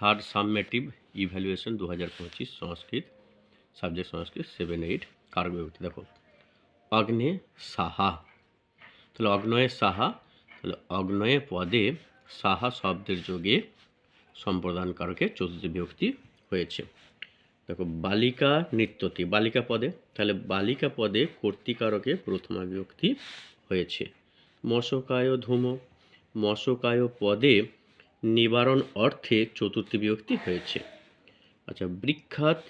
Third সাবমেটিভ evaluation দু হাজার পঁচিশ Sanskrit subject Sanskrit seven eight কারক বিভক্তি দেখো, অগ্নে সাহা। তাহলে অগ্নয়ে সাহা, তাহলে অগ্নয়ে পদে সাহা শব্দের যোগে সম্প্রদান কারকে চতুর্থ বিভক্তি হয়েছে। দেখো, বালিকা নৃত্যতি, বালিকা পদে, তাহলে বালিকা পদে কর্তিকারকে প্রথমা বিভক্তি হয়েছে। মশকায় ধূম, মশকায় পদে নিবারণ অর্থে চতুর্থী বিভক্তি হয়েছে। আচ্ছা বৃক্ষাত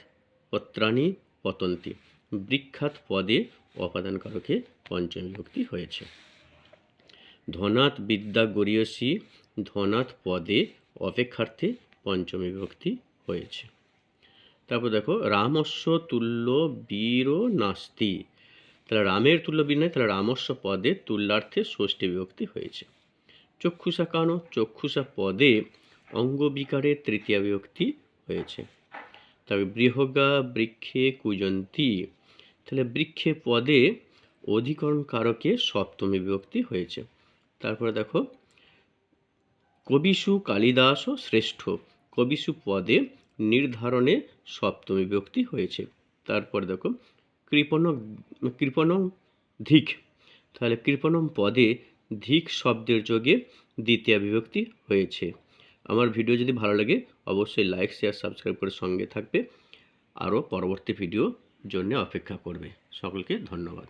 পত্রাণী পতন্তি। বৃক্ষাত পদে অপাদান কারকে পঞ্চম বিভক্তি হয়েছে। ধনাৎ বিদ্যা গরিয়সী ধনাৎ পদে অপেক্ষার্থে পঞ্চমী বিভক্তি হয়েছে। তারপর দেখো রামস্য তুল্য বীর নাস্তি। তাহলে রামের তুল্য বীর নয় তাহলে রামস্য পদে তুল্যার্থে ষষ্ঠী বিভক্তি হয়েছে। চক্ষুষা কানো চক্ষুষা পদে অঙ্গবিকারের তৃতীয় বিভক্তি হয়েছে। তবে বৃহগা বৃক্ষে কুজন্তী, তাহলে বৃক্ষে পদে অধিকরণ কারকে সপ্তমী বিভক্তি হয়েছে। তারপরে দেখো, কবিসু কালিদাস শ্রেষ্ঠ, কবিসু পদে নির্ধারণে সপ্তমী বিভক্তি হয়েছে। তারপরে দেখো কৃপণ কৃপণম ধিক, তাহলে কৃপণম পদে ধিক শব্দের যোগে দ্বিতীয় বিভক্তি হয়েছে। আমার ভিডিও যদি ভালো লাগে, অবশ্যই লাইক শেয়ার সাবস্ক্রাইব করে সঙ্গে থাকবে। আরও পরবর্তী ভিডিও জন্য অপেক্ষা করবে। সকলকে ধন্যবাদ।